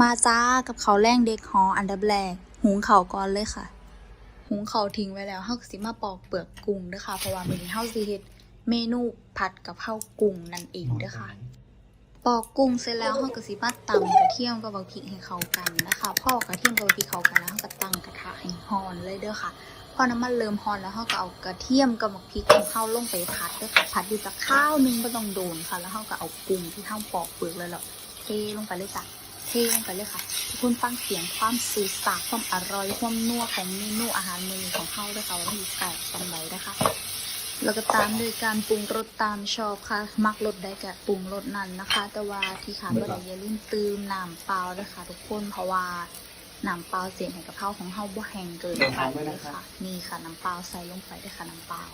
มาจ้ากับเขาแรงเด็กหออันดับแรกหุงเขาก่อนเลยค่ะ หุงเขาทิ้งไว้แล้วเฮาก็สิมาปอกเปลือกกุ้งเด้อค่ะ เพราะว่ามื้อนี้เฮาสิเฮ็ดเมนูผัดกะเพราวกุ้งนั่นเองเด้อค่ะ ปอกกุ้งเสร็จแล้วเฮาก็สิมาตำกระเทียมกับบักพริกให้เข้ากันนะคะพอกระเทียมกับบักพริกเข้ากันแล้วเฮาก็ตั้งกระทะให้ร้อนเลยเด้อค่ะพอน้ำมันเริ่มร้อนแล้วเฮาก็เอากระเทียมกับบักพริกของเฮาลงไปผัดเด้อค่ะผัดอยู่จักข้าวหนึงบ่ต้องโดนค่ะ แล้วเฮาก็เอากุ้งที่เฮาปอกเปลือกแล้วแล้วเทลงไปเลยจ้ะ เทลงไปเลยค่ะ ทุกคนฟังเสียงความสื่อสารความอร่อยความนัวของเมนูอาหารมื้อของเฮาด้อค่ะว่ามันสิแซ่บปานใดนะคะแล้วก็ตามด้วยการปรุงรสตามชอบค่ะ มักรสได้ก็ปรุงรสนั้นนะคะ แต่ว่าที่ขาดบ่ได้อย่าลืมเติมน้ำเปล่าด้วยค่ะ ทุกคนเพราะว่าน้ำเปล่าเสียให้กะเพราของเฮาบ่แห้งเกินไปเลยค่ะนี่ค่ะน้ำเปล่าใส่ลงไปด้วยค่ะน้ำเปล่า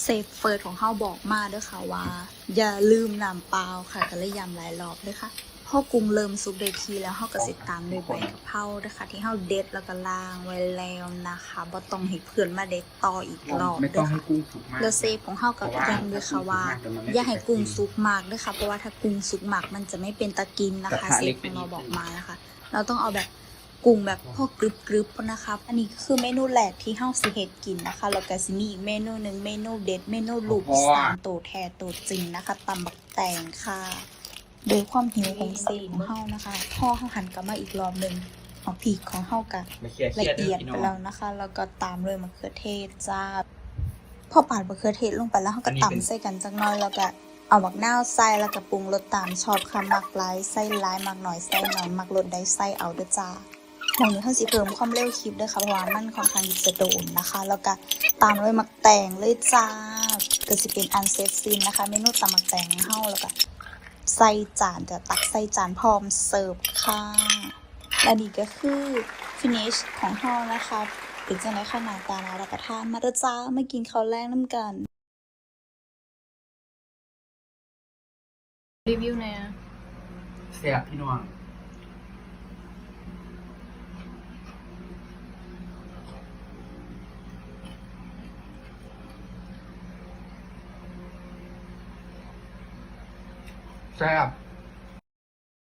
เซฟเฟิร์สของเฮาบอกมาด้วยค่ะว่า อย่าลืมน้ำเปล่าค่ะก็เลยย้ำหลายรอบเลยค่ะ พอกุ้งเริ่มสุกได้ทีแล้วเฮาก็สิตามด้วยใบกะเพราด้วยค่ะที่เฮาเด็ดแล้วก็ล้างไว้แล้วนะคะบ่ต้องให้เพื่อนมาเด็ดต่ออีกรอบไม่เด้ต้อองให้ค่ะกุ้งสุกมาก แล้วเซฟของเฮากับย้ำด้วยค่ะว่าอย่าให้กุ้งสุกมากด้วยค่ะเพราะว่าถ้ากุ้งสุกมากมันจะไม่เป็นตะกินนะคะเซฟของเราบอกมานะคะ เราต้องเอาแบบกุ้งแบบพวกกรึบกรึบๆนะคะ อันนี้ก็คือเมนูแรกที่เฮาสิเฮ็ดกินนะคะแล้วก็สิมีอีกเมนูหนึ่งเมนูเด็ดเมนูลูกสามโตวแท้โตวจริงนะคะตำบักแตงค่ะ โดยความหิวของเซฟของเฮานะคะพ่อเฮาหันกลับมาอีกรอบหนึ่งเอาพริกของเฮากะไม่เครียดละเครียดเอียดพี่ไปน้องแล้วนะคะ แล้วก็ตามด้วยมะเขือเทศจ้าพอปาดมะเขือเทศลงไปแล้วเขาก็ตำใส่กันจักหน้อยแล้วก็เอาบักนาวใส่แล้วก็ปรุงรสตามชอบค่ะมักหลายใส่หลายมักหน่อยใส่หน่อยมักรสได้ใส่เอาเด้อจ้าหมองนี้เขาสิเพิ่มความเร็วคลิปด้วยค่ะเพราะว่ามันค่อนข้างที่จะโดนนะคะ แล้วก็ตามด้วยมักแตงเลยจ้าก็สิเป็นอันเซฟซีนนะคะเมนูตำมักแตงของเฮาแล้วก็ ใส่จานจะตักใส่จานพร้อมเสิร์ฟค่ะและนี่ก็คือ finish ของเฮานะคะเป็นจังได๋คะหน้าตาน่ารับประทานมาเด้อจ้ามากินข้าวแรงน้ำกันรีวิวหน่อยนะแซ่บพี่น้อง แซ่บ